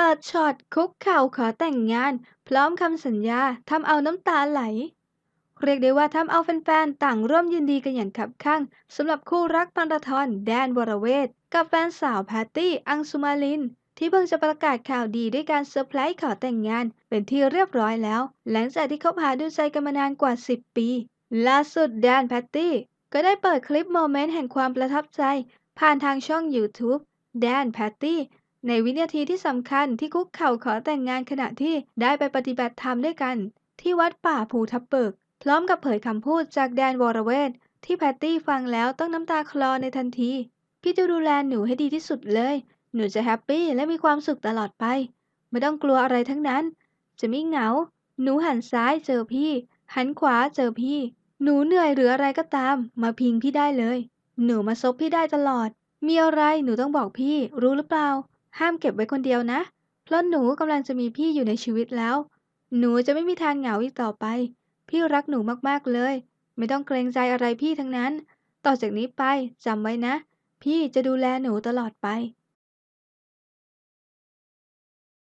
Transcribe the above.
เปิดช็อตคุกเข่าขอแต่งงาน พร้อมคำสัญญาทำเอาน้ำตาไหล เรียกได้ว่าทำเอาแฟนๆ ต่างร่วมยินดีกันอย่างขับข้างสำหรับคู่รักปันตทรแดนวรเวทกับแฟนสาวแพตตี้ อังสุมาลิน ที่เพิ่งจะประกาศข่าวดีด้วยการเซอร์ไพรส์ขอแต่งงาน เป็นที่เรียบร้อยแล้ว หลังจากที่คบหาดูใจกันมานานกว่า 10 ปี ล่าสุดแดนแพตตี้ก็ได้เปิดคลิปโมเมนต์แห่งความประทับใจ ผ่านทางช่อง YouTube แดนแพตตี้ ในวินาทีที่สำคัญที่คุกเข่าขอแต่งงานขณะที่ได้ไปปฏิบัติธรรมด้วยกัน ที่วัดป่าภูทับเบิก พร้อมกับเผยคำพูดจากแดนวรเวทที่แพตตี้ฟังแล้วต้องน้ำตาคลอในทันที พี่จะดูแลหนูให้ดีที่สุดเลย หนูจะแฮปปี้และมีความสุขตลอดไป ไม่ต้องกลัวอะไรทั้งนั้น จะไม่เหงา หนูหันซ้ายเจอพี่ หันขวาเจอพี่ หนูเหนื่อยหรืออะไรก็ตาม มาพิงพี่ได้เลย หนูมาซบพี่ได้ตลอด มีอะไรหนูต้องบอกพี่ รู้หรือเปล่า ห้ามเก็บไว้คนเดียวนะ เพราะหนูกำลังจะมีพี่อยู่ในชีวิตแล้ว หนูจะไม่มีทางเหงาอีกต่อไป พี่รักหนูมากๆเลย ไม่ต้องเกรงใจอะไรพี่ทั้งนั้น ต่อจากนี้ไปจำไว้นะ พี่จะดูแลหนูตลอดไป